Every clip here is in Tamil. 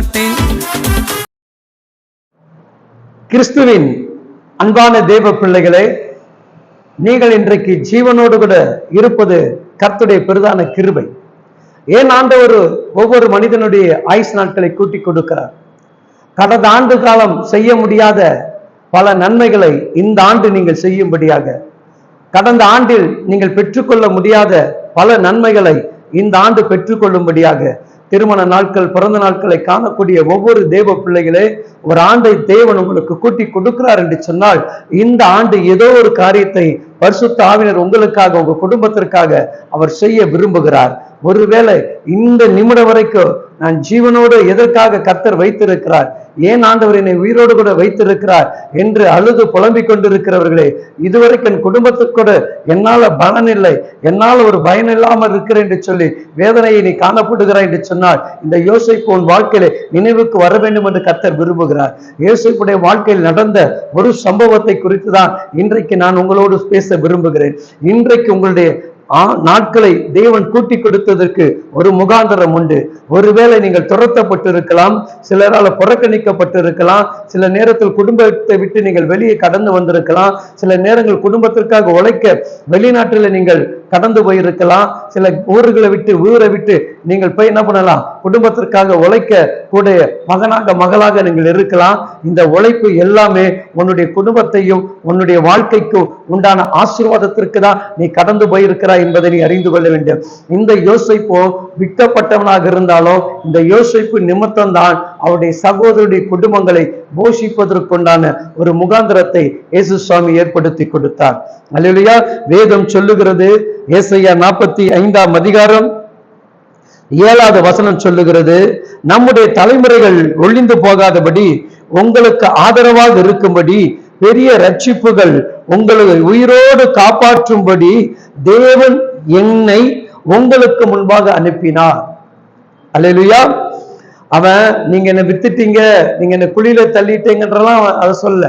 மாட்டேன். கிறிஸ்துவின் அன்பான தேவ பிள்ளைகளே நீங்கள் இன்றைக்கு ஜீவனோடு கூட இருப்பது கர்த்துடைய பெரிதான கிருபை. ஏன் ஆண்டவர் ஒவ்வொரு மனிதனுடைய ஆயுஸ் நாட்களை கூட்டி கொடுக்கிறார்? கடந்த ஆண்டு காலம் செய்ய முடியாத பல நன்மைகளை இந்த ஆண்டு நீங்கள் செய்யும்படியாக. கடந்த ஆண்டில் நீங்கள் பெற்றுக்கொள்ள முடியாத பல நன்மைகளை இந்த ஆண்டு பெற்றுக்கொள்ளும்படியாக. திருமண நாட்கள் பிறந்த நாட்களை காணக்கூடிய ஒவ்வொரு தேவ பிள்ளைகளே ஒரு ஆண்டை தேவன் உங்களுக்கு கூட்டி கொடுக்கிறார் என்று சொன்னால் இந்த ஆண்டு ஏதோ ஒரு காரியத்தை பரிசுத்த ஆவினர் உங்களுக்காக உங்க குடும்பத்திற்காக அவர் செய்ய விரும்புகிறார். ஒருவேளை இந்த நிமிடம் வரைக்கும் நான் ஜீவனோடு எதற்காக கத்தர் வைத்திருக்கிறார்? ஏன் ஆண்டவர் என்னை உயிரோடு கூட வைத்திருக்கிறார் என்று அழுது புலம்பிக் கொண்டிருக்கிறவர்களே இதுவரைக்கும் என் குடும்பத்துக்கு கூட என்னால பலன் இல்லை. என்னால் ஒரு பயன் இல்லாமல் இருக்கிறேன் என்று சொல்லி வேதனையை நீ காணப்படுகிறாய் என்று சொன்னால் இந்த யோசிப்பு உன் வாழ்க்கையில நினைவுக்கு வர வேண்டும் என்று கத்தர் விரும்புகிறார். யோசிப்புடைய வாழ்க்கையில் நடந்த ஒரு சம்பவத்தை குறித்து தான் இன்றைக்கு நான் உங்களோடு பேச விரும்புகிறேன். இன்றைக்கு உங்களுடைய நாட்களை தேவன் கூட்டி கொடுத்ததற்கு ஒரு முகாந்தரம் உண்டு. ஒருவேளை நீங்கள் துரத்தப்பட்டிருக்கலாம் சிலரால் புறக்கணிக்கப்பட்டிருக்கலாம் சில நேரத்தில் குடும்பத்தை விட்டு நீங்கள் வெளியே கடந்து வந்திருக்கலாம் சில நேரங்கள் குடும்பத்திற்காக உழைக்க வெளிநாட்டில் நீங்கள் கடந்து போயிருக்கலாம். சில ஊர்களை விட்டு ஊரை விட்டு நீங்கள் போய் என்ன பண்ணலாம்? குடும்பத்திற்காக உழைக்க கூடிய மகனாக மகளாக நீங்கள் இருக்கலாம். இந்த உழைப்பு எல்லாமே உன்னுடைய குடும்பத்தையும் உன்னுடைய வாழ்க்கைக்கும் உண்டான ஆசீர்வாதத்திற்கு தான் நீ கடந்து போயிருக்கிறாய் என்பதை நீ அறிந்து கொள்ள வேண்டும். இந்த யோசிப்போ விற்கப்பட்டவனாக இருந்தாலும் இந்த யோசிப்பு நிமித்தம் தான் அவருடைய சகோதரருடைய குடும்பங்களை போஷிப்பதற்குண்டான ஒரு முகாந்திரத்தை இயேசு சுவாமி ஏற்படுத்தி கொடுத்தார். அல்லா வேதம் சொல்லுகிறது ஏசையா நாற்பத்தி ஐந்தாம் அதிகாரம் ஏழாவது வசனம் சொல்லுகிறது நம்முடைய தலைமுறைகள் ஒளிந்து போகாதபடி உங்களுக்கு ஆதரவாக இருக்கும்படி பெரிய ரட்சிப்புகள் உங்களை உயிரோடு காப்பாற்றும்படி தேவன் என்னை உங்களுக்கு முன்பாக அனுப்பினார். அல்லேலூயா அவன் நீங்க என்ன வித்துட்டீங்க நீங்க என்ன குழியில தள்ளிட்டீங்கன்றலாம் அதை சொல்ல.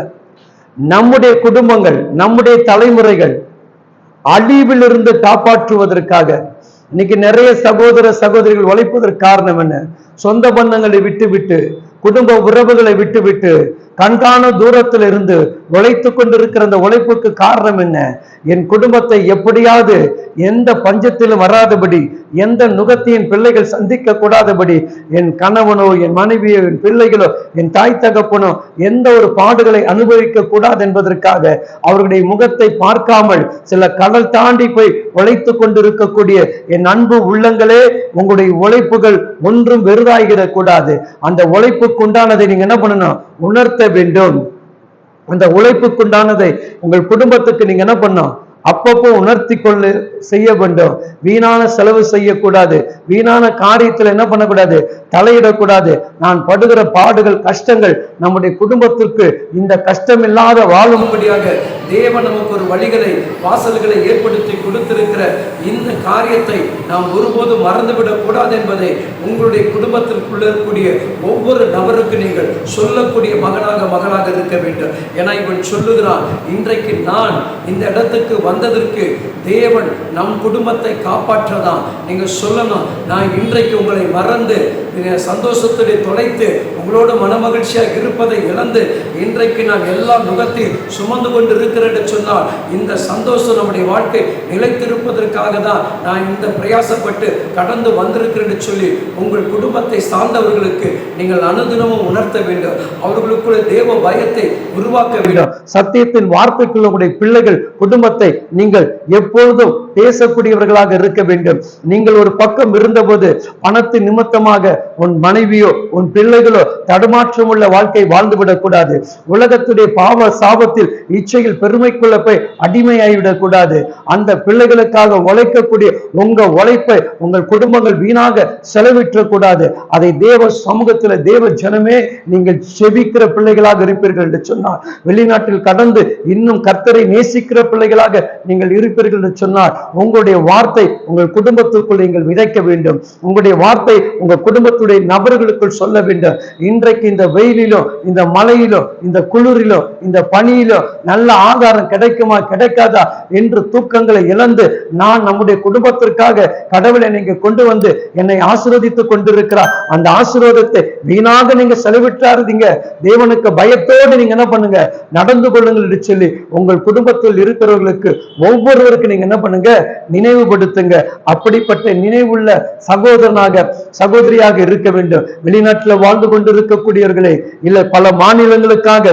நம்முடைய குடும்பங்கள் நம்முடைய தலைமுறைகள் அழிவிலிருந்து காப்பாற்றுவதற்காக இன்னைக்கு நிறைய சகோதர சகோதரிகள் உழைப்பதற்கு காரணம் என்ன? சொந்த பந்தங்களை விட்டு விட்டு குடும்ப உறவுகளை விட்டு விட்டு கண்காண தூரத்தில் இருந்து உழைத்து கொண்டிருக்கிற அந்த உழைப்புக்கு காரணம் என்ன? என் குடும்பத்தை எப்படியாவது எந்த பஞ்சத்திலும் வராதபடி எந்த நுகத்தையும் பிள்ளைகள் சந்திக்க கூடாதபடி என் கணவனோ என் மனைவியோ என் பிள்ளைகளோ என் தாய் தகப்பனோ எந்த ஒரு பாடுகளை அனுபவிக்க கூடாது என்பதற்காக அவர்களுடைய முகத்தை பார்க்காமல் சில கடல் தாண்டி போய் உழைத்து கொண்டிருக்கக்கூடிய என் அன்பு உள்ளங்களே உங்களுடைய உழைப்புகள் ஒன்றும் வெறுதாகிடக்கூடாது அந்த உழைப்புக்குண்டானதை நீங்க என்ன பண்ணணும்? உணர்த்த வேண்டும். அந்த உழைப்புக்குண்டானதை உங்கள் குடும்பத்துக்கு நீங்க என்ன பண்ணும் அப்பப்போ உணர்த்தி கொள்ளு செய்ய வேண்டும். வீணான செலவு செய்யக்கூடாது. வீணான காரியத்தில் என்ன பண்ணக்கூடாது? தலையிடக்கூடாது. நான் படுகிற பாடுகள் கஷ்டங்கள் நம்முடைய குடும்பத்திற்கு இந்த கஷ்டம் இல்லாத வாழும்படியாக தேவன் நமக்கு ஒரு வழிகளை வாசல்களை ஏற்படுத்தி கொடுத்திருக்கிற இந்த காரியத்தை நாம் ஒருபோதும் மறந்துவிடக் கூடாது என்பதை உங்களுடைய குடும்பத்திற்குள்ள இருக்கக்கூடிய ஒவ்வொரு நபருக்கு நீங்கள் சொல்லக்கூடிய மகனாக மகளாக இருக்க வேண்டும். என இவன் சொல்லுகிறான் இன்றைக்கு நான் இந்த இடத்துக்கு வந்ததற்கு தேவன் நம் குடும்பத்தை காப்பாற்றதான் நீங்கள் சொல்லணும் நான் இன்றைக்கு உங்களை மறந்து நீங்க சந்தோஷத்தை தொலைத்து உங்களோட மனமகிழ்ச்சியாக இருப்பதை இழந்து இன்றைக்கு நான் எல்லா நுகத்தையும் சுமந்து கொண்டு இருக்கிறேன் என்று சொன்னால் இந்த சந்தோஷம் நம்முடைய வாழ்க்கை நிலைத்திருப்பதற்காக தான் நான் இந்த பிரயாசப்பட்டு கடந்து வந்திருக்கிறேன் என்று சொல்லி உங்கள் குடும்பத்தை சார்ந்தவர்களுக்கு நீங்கள் அனுதினமும் உணர்த்த வேண்டும். அவர்களுக்குள்ள தேவ பயத்தை உருவாக்க வேண்டும். சத்தியத்தின் வார்த்தைக்குள்ள உங்களுடைய பிள்ளைகள் குடும்பத்தை நீங்கள் எப்பொழுதும் பேசக்கூடியவர்களாக இருக்க வேண்டும். நீங்கள் ஒரு பக்கம் இருந்தபோது பணத்து நிமித்தமாக உன் மனைவியோ உன் பிள்ளைகளோ தடுமாற்றம் உள்ள வாழ்க்கை வாழ்ந்துவிடக் கூடாது. உலகத்துடைய பாவ சாபத்தில் இச்சையில் பெருமைக்குள்ள போய் அடிமையாகிவிடக் கூடாது அந்த பிள்ளைகளுக்காக உழைக்கக்கூடிய உங்க உழைப்பை உங்கள் குடும்பங்கள் வீணாக செலவிற்றக் கூடாது அதை தேவ சமூகத்துல தேவ ஜனமே நீங்கள் செவிக்கிற பிள்ளைகளாக இருப்பீர்கள் என்று சொன்னார். வெளிநாட்டில் கடந்து இன்னும் கர்த்தரை நேசிக்கிற பிள்ளைகளாக நீங்கள் இருப்பீர்கள் என்று சொன்னார். உங்களுடைய வார்த்தை உங்கள் குடும்பத்துக்குள் நீங்கள் விதைக்க வேண்டும். உங்களுடைய வார்த்தை உங்க குடும்பத்துடைய நபர்களுக்குள் சொல்ல வேண்டும். இன்றைக்கு இந்த வெயிலிலும் இந்த மழையிலும் இந்த குளிரிலும் இந்த பனியிலோ நல்ல ஆகாரம் கிடைக்குமா கிடைக்காதா என்று தூக்கங்களை இழந்து நான் நம்முடைய குடும்பத்திற்காக கடவுளை நீங்க கொண்டு வந்து என்னை ஆசீர்வதித்துக் கொண்டிருக்கிறார். அந்த ஆசீர்வாதத்தை வீணாக நீங்க செலவிட்டாருதீங்க தேவனுக்கு பயத்தோடு நீங்க என்ன பண்ணுங்க? நடந்து கொள்ளுங்கள் சொல்லி உங்கள் குடும்பத்தில் இருக்கிறவர்களுக்கு ஒவ்வொருவருக்கும் நீங்க என்ன பண்ணுங்க? நினைவுபடுத்துங்க. அப்படிப்பட்ட நினைவுள்ள சகோதரனாக சகோதரியாக இருக்க வேண்டும். வெளிநாட்டுல வாழ்ந்து கொண்டு இருக்கக்கூடியவர்களே இல்ல பல மாநிலங்களுக்காக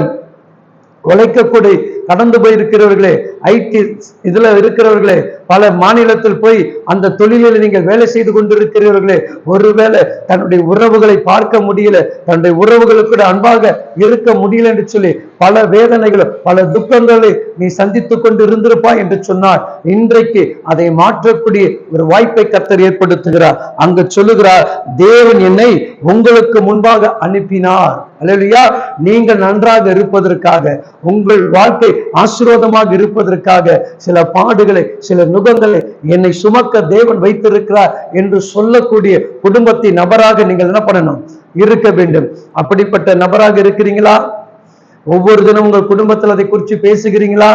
உழைக்கக்கூடிய கடந்து போயிருக்கிறவர்களே ஐடி இதுல இருக்கிறவர்களே பல மாநிலத்தில் போய் அந்த தொழிலில் நீங்கள் வேலை செய்து கொண்டிருக்கிறீர்களே ஒருவேளை தன்னுடைய உறவுகளை பார்க்க முடியல தன்னுடைய உறவுகளுக்கு அன்பாக இருக்க முடியல என்று சொல்லி பல வேதனைகளும் பல துக்கங்களை நீ சந்தித்துக் கொண்டு இருந்திருப்பாய் என்று சொன்னார். இன்றைக்கு அதை மாற்றக்கூடிய ஒரு வாய்ப்பை கத்தர் ஏற்படுத்துகிறார். அங்கு சொல்லுகிறார் தேவன் என்னை உங்களுக்கு முன்பாக அனுப்பினார். அல்லையா நீங்கள் நன்றாக இருப்பதற்காக உங்கள் வாழ்க்கை ஆசீர்வாதமாக இருப்பதற்காக சில பாடுகளை சில நுகங்களை என்னை சுமக்க தேவன் வைத்திருக்கிறார் என்று சொல்லக்கூடிய குடும்பத்தின் நபராக நீங்கள் என்ன பண்ணணும் இருக்க வேண்டும். அப்படிப்பட்ட நபராக இருக்கிறீங்களா? ஒவ்வொரு தினம் உங்கள் குடும்பத்தில் அதை குறித்து பேசுகிறீங்களா?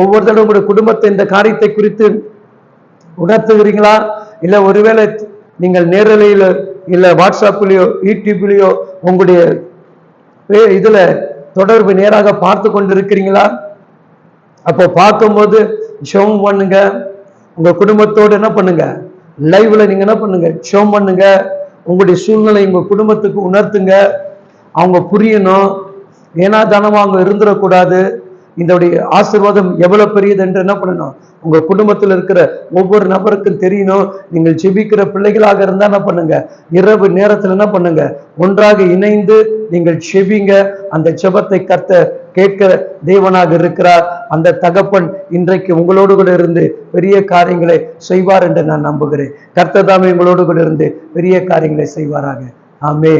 ஒவ்வொரு தடவை உங்களுடைய குடும்பத்தை இந்த காரியத்தை குறித்து உணர்த்துகிறீங்களா? இல்ல ஒருவேளை நீங்கள் நேரலையில இல்ல வாட்ஸ்அப்லயோ யூடியூப்லயோ உங்களுடைய இதில் இதுல தொடர்பு நேராக பார்த்து கொண்டு இருக்கிறீங்களா அப்போ பார்க்கும்போது ஷோம் பண்ணுங்க. உங்க குடும்பத்தோடு என்ன பண்ணுங்க? லைவ்ல நீங்க என்ன பண்ணுங்க? ஷோ பண்ணுங்க. உங்களுடைய சூழ்நிலை உங்க குடும்பத்துக்கு உணர்த்துங்க. அவங்க புரியணும். ஏனா தானமா அவங்க இருந்துடக்கூடாது. இதோடைய ஆசீர்வாதம் எவ்வளவு பெரியது என்று என்ன பண்ணணும்? உங்க குடும்பத்தில் இருக்கிற ஒவ்வொரு நபருக்கும் தெரியணும். நீங்கள் ஜெபிக்கிற பிள்ளைகளாக இருந்தா என்ன பண்ணுங்க? இரவு நேரத்தில் என்ன பண்ணுங்க? ஒன்றாக இணைந்து நீங்கள் செபிங்க அந்த செபத்தை கத்த கேட்கிற தேவனாக இருக்கிறார். அந்த தகப்பன் இன்றைக்கு உங்களோடு கூட இருந்து பெரிய காரியங்களை செய்வார் என்று நான் நம்புகிறேன். கர்த்ததாமே உங்களோடு கூட இருந்து பெரிய காரியங்களை செய்வாராக. ஆமே